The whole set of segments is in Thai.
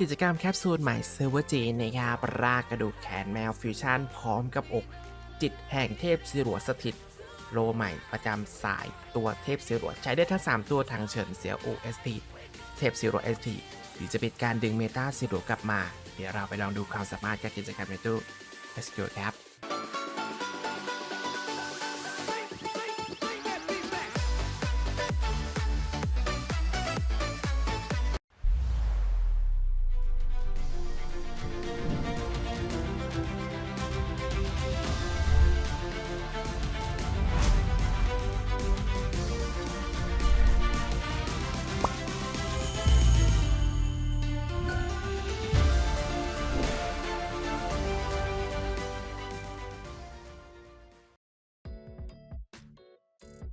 กิจกรรมแคปซูลใหม่เซิร์ e r จีนะครับรากกระดูกแขนแมวฟิวชั่นพร้อมกับอก จิตแห่งเทพสิรวสถิต โลใหม่ประจำสายตัวเทพสิรวใช้ได้ทั้ง 3 ตัวทางเฉินเสีย OST เทพสิรว ST หรือจะเป็นการดึงเมตาสิรวกลับมา เดี๋ยวเราไปลองดูความสามารถกับกิจกรรมในตู้ Let's go ครับ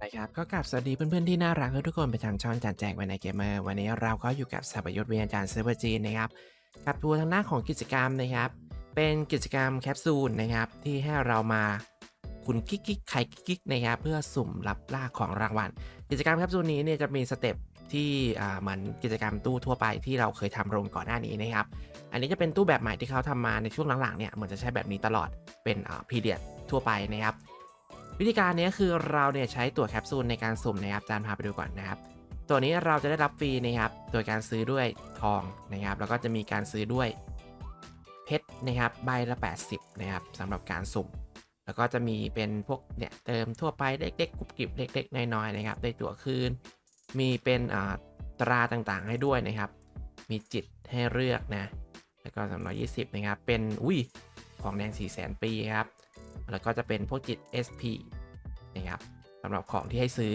นะครับก็กลับสวัสดีเพื่อนๆที่น่ารักทุกคนไปทางช่องจานแจกวันในเกมเมอร์วันนี้เราก็อยู่กับสับยศเวียนจานเซอร์เวอร์จีนนะครับกับทัวร์ทางหน้าของกิจกรรมนะครับ เป็นกิจกรรมแคปซูลนะครับ ที่ให้เรามาคุณกิ๊กกิ๊กใครกิ๊กนะครับเพื่อสุ่มรับล่าของรางวัล กิจกรรมแคปซูลนี้เนี่ยจะมีสเต็ปที่เหมือนกิจกรรมตู้ทั่วไปที่เราเคยทำลงก่อนหน้านี้นะครับ อันนี้จะเป็นตู้แบบใหม่ที่เขาทำมาในช่วงหลังๆเนี่ยเหมือนจะใช้แบบนี้ตลอดเป็นพีเดียทั่วไปนะครับ วิธีการนี้คือเราเนี่ยใช้ตัวแคปซูลในการสุ่มนะครับจานพาไปดูก่อนนะครับ ตัวนี้เราจะได้รับฟรีนะครับ โดยการซื้อด้วยทองนะครับ แล้วก็จะมีการซื้อด้วยเพชรนะครับใบละ 80นะครับสำหรับการสุ่ม แล้วก็จะมีเป็นพวกเนี่ยเติมทั่วไปเล็กๆกรุบกริบเล็ก ๆน้อยๆนะครับได้ตั๋วคืน มีเป็นอ่าตราต่างๆให้ด้วยนะครับ มีจิตให้เลือกนะแล้วก็320นะครับเป็นอุ้ยของแดง4 0 0 0 0 ปีครับ แล้วก็จะเป็นพวกจิต SP นะครับสำหรับของที่ให้ซื้อ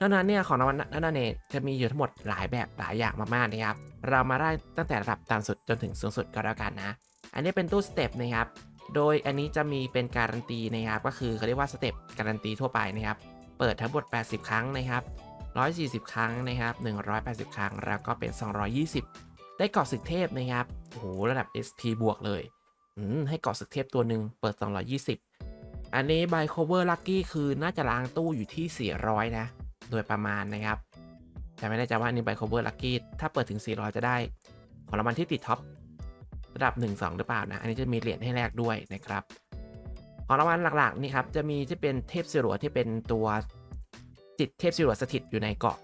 นอกนั้นเนี่ยของรางวัลนั่นเองจะมีอยู่ทั้งหมดหลายแบบหลายอย่างมากๆนะครับ เรามาได้ตั้งแต่ระดับต่ำสุดจนถึงสูงสุดก็แล้วกันนะ อันนี้เป็นตู้สเต็ปนะครับ โดยอันนี้จะมีเป็นการันตีนะครับ ก็คือเขาเรียกว่าสเต็ปการันตีทั่วไปนะครับ เปิดทั้งหมด 80 ครั้งนะครับ 140 ครั้งนะครับ 180 ครั้ง แล้วก็เป็น 220 ได้เกาะศึกเทพนะครับ โอ้โห ระดับ SP บวกเลยอืมให้เกาะศึกเทพตัวหนึ่งเปิด 220 อันนี้ใบ cover lucky คือน่าจะล้างตู้อยู่ที่ 400 นะ โดยประมาณนะครับ แต่ไม่แน่ใจว่าอันนี้ใบ cover lucky ถ้าเปิดถึง 400 จะได้ ของรางวัลที่ติดท็อประดับ 1-2 หรือเปล่านะ อันนี้จะมีเหรียญให้แลกด้วยนะครับของรางวัลหลักๆนี่ครับจะมีที่เป็นเทพสิรัวที่เป็นตัวจิตเทพสิรัวสถิตอยู่ในเกาะ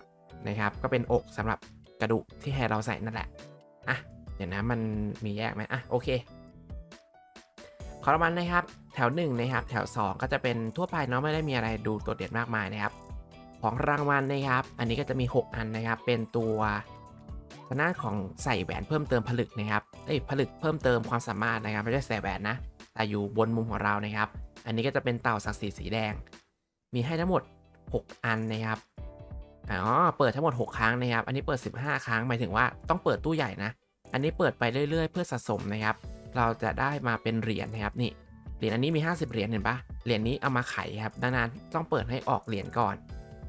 นะครับ ก็เป็นอกสำหรับกระดูกที่ให้เราใส่นั่นแหละอะเดี๋ยวนะมันมีแยกไหมอะโอเค ของรางวัลนะครับ แถว1นะครับแถว 2 ก็จะเป็นทั่วไปเนาะไม่ได้มีอะไรดูโดดเด่นมากมายนะครับ ของรางวัลนะครับ อันนี้ก็จะมี 6 อันนะครับ เป็นตัวทางด้านของใส่แหวนเพิ่มเติมผลึกนะครับเอ้ยผลึกเพิ่มเติมความสามารถนะครับไม่ใช่ใส่แหวนนะแต่อยู่บนมุมของเรานะครับ อันนี้ก็จะเป็นเต่าศักดิ์สิทธิ์สีแดง มีให้ทั้งหมด 6 อันนะครับอ๋อเปิดทั้งหมด 6 ครั้งนะครับ อันนี้เปิด 15 ครั้งหมายถึงว่าต้องเปิดตู้ใหญ่นะ อันนี้เปิดไปเรื่อยๆ เพื่อสะสมนะครับ เราจะได้มาเป็นเหรียญนะครับนี่ เหรียญอันนี้มี 50 เหรียญเห็นปะเหรียญนี้เอามาไขครับดังนั้นต้องเปิดให้ออกเหรียญก่อน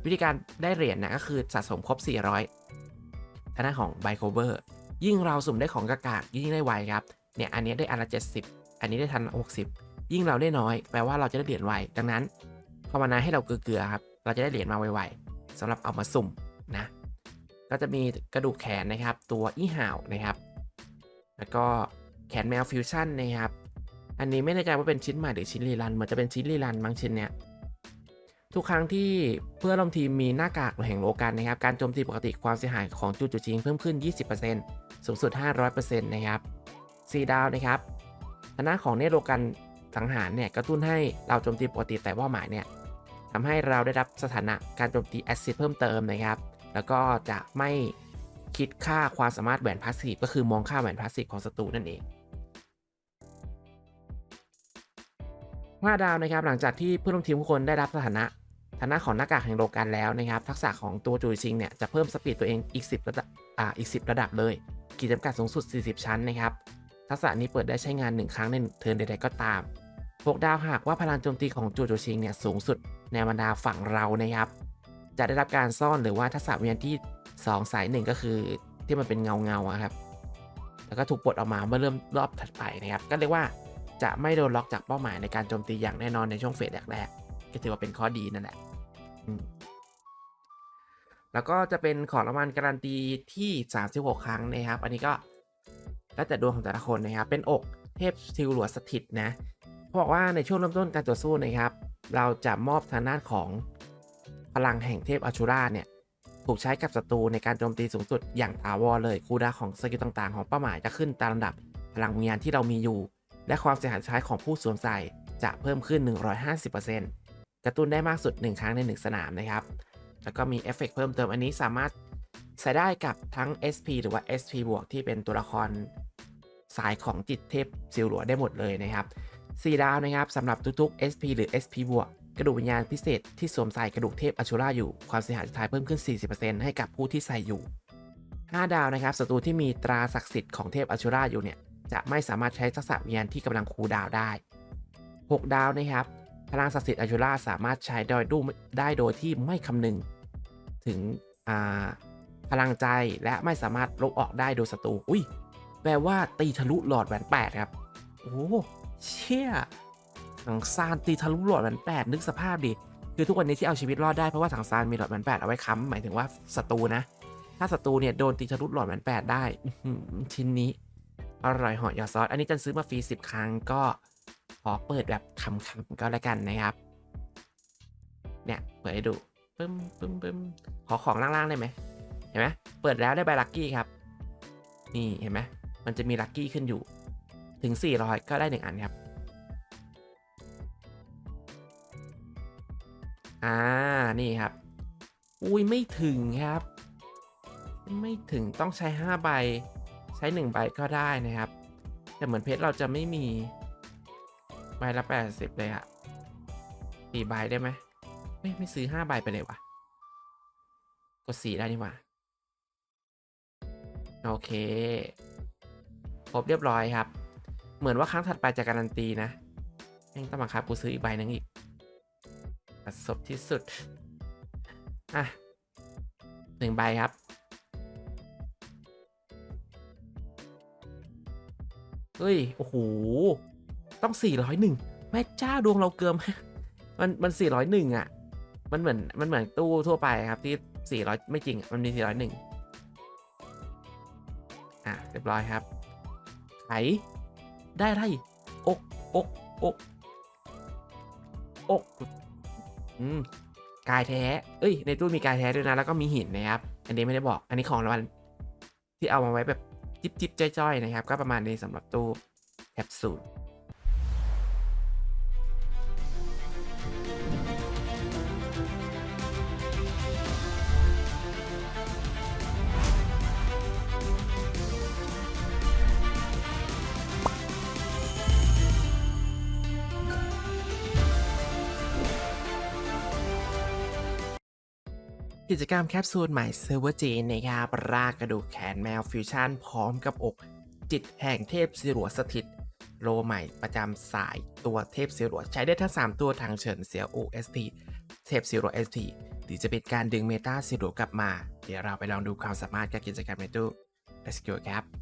วิธีการได้เหรียญนะก็คือสะสมครบ 400ทางด้านของไบโคเวอร์ยิ่งเราสุ่มได้ของกากากยิ่งได้ไวครับเนี่ยอันนี้ได้อันละ70 อันนี้ได้ทัน60 ยิ่งเราได้น้อยแปลว่าเราจะได้เหรียญไว ดังนั้นภาวนาให้เราเกลือๆครับเราจะได้เหรียญมาไวๆสำหรับเอามาสุ่มนะก็จะมีกระดูกแขนนะครับ ตัวอี้ห่าวนะครับ แล้วก็แขนแมวฟิวชั่นนะครับ อันนี้ไม่แน่ใจว่าเป็นชิ้นใหม่หรือชิ้นรีรันเหมือนจะเป็นชิ้นรีรันบางชิ้นเนี่ยทุกครั้งที่เพื่อนร่วมทีมมีหน้ากากแห่งโลกันนะครับ การโจมตีปกติความเสียหายของจูจูจิงเพิ่มขึ้น 20%สูงสุด 500%นะครับซีดาวนะครับทางด้าของเนโลกันสังหารเนี่ยกระตุ้นให้เราโจมตีปกติแต่เป้าหมายเนี่ยทำให้เราได้รับสถานะการโจมตีแอซิดเพิ่มเติมนะครับ แล้วก็จะไม่คิดค่าความสามารถแหวนพาสซีฟก็คือมองค่าแหวนพาสซีฟของศัตรูนั่นเอง 5 ดาวนะครับหลังจากที่เพื่อนร่วมทีมทุกคนได้รับสถานะฐานะของหน้ากากแห่งโลกันแล้วนะครับ ทักษะของตัวจูซิงเนี่ยจะเพิ่มสปีดตัวเองอีก 10 ระดับอ่าอีก 10 ระดับเลยขีดจำกัดสูงสุด 40 ชั้นนะครับ ทักษะนี้เปิดได้ใช้งาน 1 ครั้งในเทิร์นใดๆก็ตาม6ดาวหากว่าพลังโจมตีของจูจูชิงเนี่ยสูงสุดในบรรดาฝั่งเรานะครับ จะได้รับการซ่อนหรือว่าทักษะวิญญาณที่ 2 สาย 1 ก็คือที่มันเป็นเงาเงาครับ แล้วก็ถูกปลดออกมาเมื่อเริ่มรอบถัดไปนะครับ ก็เรียกว่า จะไม่โดนล็อกจากเป้าหมายในการโจมตีอย่างแน่นอนในช่วงเฟสแรกๆก็ถือว่าเป็นข้อดีนั่นแหละแล้วก็จะเป็นของรางวัลการันตีที่ 36 ครั้งนะครับ อันนี้ก็แล้วแต่ดวงของแต่ละคนนะครับ เป็นอกเทพซิลหลวสถิตนะเขาบอกว่าในช่วงเริ่มต้นการต่อสู้นะครับ เราจะมอบทางด้านของพลังแห่งเทพอชูราเนี่ยถูกใช้กับศัตรูในการโจมตีสูงสุดอย่างถาวรเลยคูดาของสกิลต่างๆ ของเป้าหมายจะขึ้นตามลำดับพลังวิญญาณที่เรามีอยู่ และความเสียหายใช้ของผู้สวมใส่จะเพิ่มขึ้น 150%กระตุ้นได้มากสุด 1 ครั้งใน 1 สนามนะครับ แล้วก็มีเอฟเฟกต์เพิ่มเติมอันนี้สามารถใช้ได้กับทั้ง SP หรือว่า SP บวกที่เป็นตัวละครสายของจิตเทพซิลหลัวได้หมดเลยนะครับ4ดาวนะครับสำหรับทุกๆ SP หรือ SP บวกกระดูกวิญญาณพิเศษที่สวมใส่กระดูกเทพอชูราอยู่ ความเสียหายสุดท้ายเพิ่มขึ้น 40%ให้กับผู้ที่ใส่อยู่ 5 ดาวนะครับศัตรูที่มีตราศักดิ์สิทธิ์ของเทพอชูราอยู่เนี่ย จะไม่สามารถใช้ทักษะวิญญาณที่กำลังคูดาวได้ 6 ดาวนะครับ พลังศักดิ์สิทธิ์อชูราสามารถใช้โดยดูได้โดยที่ไม่คำนึง ถึงพลังใจและไม่สามารถลบออกได้โดยศัตรู อุ้ย แปลว่าตีทะลุหลอดแหวนแปดครับ โอ้เชี่ยถังซานตีทะลุหลอดแหวนแปดนึกสภาพดิ คือทุกวันนี้ที่เอาชีวิตรอดได้เพราะว่าถังซานมีหลอดแหวนแปดเอาไว้ค้ำหมายถึงว่าศัตรูนะ ถ้าศัตรูเนี่ยโดนตีทะลุหลอดแหวนแปดได้ชิ้นนี้ อร่อยหอยอซอส อันนี้จันซื้อมาฟรีสิบครั้งก็ขอเปิดแบบคำๆก็แล้วกันนะครับ เนี่ยเปิดให้ดูปึ้มปึ้มปึ้มขอของล่างๆได้ไหมเห็นไหมเปิดแล้วได้ใบลัคกี้ครับ นี่เห็นไหมมันจะมีลัคกี้ขึ้นอยู่ ถึง 400 ก็ได้หนึ่งอันครับ อ่า นี่ครับ อุ้ยไม่ถึงครับ ไม่ถึงต้องใช้ 5 ใบ ใช้ 1 ใบก็ได้นะครับ แต่เหมือนเพชรเราจะไม่มี ใบละ 80 เลยอะสี่ใบได้ไหมไม่ไม่ซื้อ 5 ใบไปเลยวะกดสีได้นี่ว่าโอเค ครบเรียบร้อยครับ เหมือนว่าครั้งถัดไปจะการันตีนะยังต้องบังคับกูซื้ออีกใบหนึงอีกประสบที่สุด อะหนึ่งใบครับ เฮ้ย โอ้โห ต้อง 401 แม่เจ้าดวงเราเกิมมันมัน 401 อะ มันเหมือนมันเหมือนตู้ทั่วไปครับที่ 400 ไม่จริง มันมี 401 อะ เรียบร้อยครับ ไข ได้ไรอกอกอกอกอืมกายแท้ เอ้ย ในตู้มีกายแท้ด้วยนะ แล้วก็มีหินนะครับ อันนี้ไม่ได้บอก อันนี้ของรางวัลที่เอามาไว้แบบ จิบจิบๆจ้อยๆนะครับ ก็ประมาณนี้สำหรับตู้แคปซูล กิจกรรมแคปซูลใหม่เซอร์เวอร์จีนนะครับรากกระดูกแขนแมวฟิวชั่นพร้อมกับอก จิตแห่งเทพสิรัวสถิต โลใหม่ประจำสายตัวเทพสิรัวใช้ได้ทั้ง 3 ตัวทางเฉินเสียว OST เทพสิรัว ST หรือจะเป็นการดึงเมตาสิรัวกลับมา เดี๋ยวเราไปลองดูความสามารถกับกิจกรรมในตู้ Let's go ครับ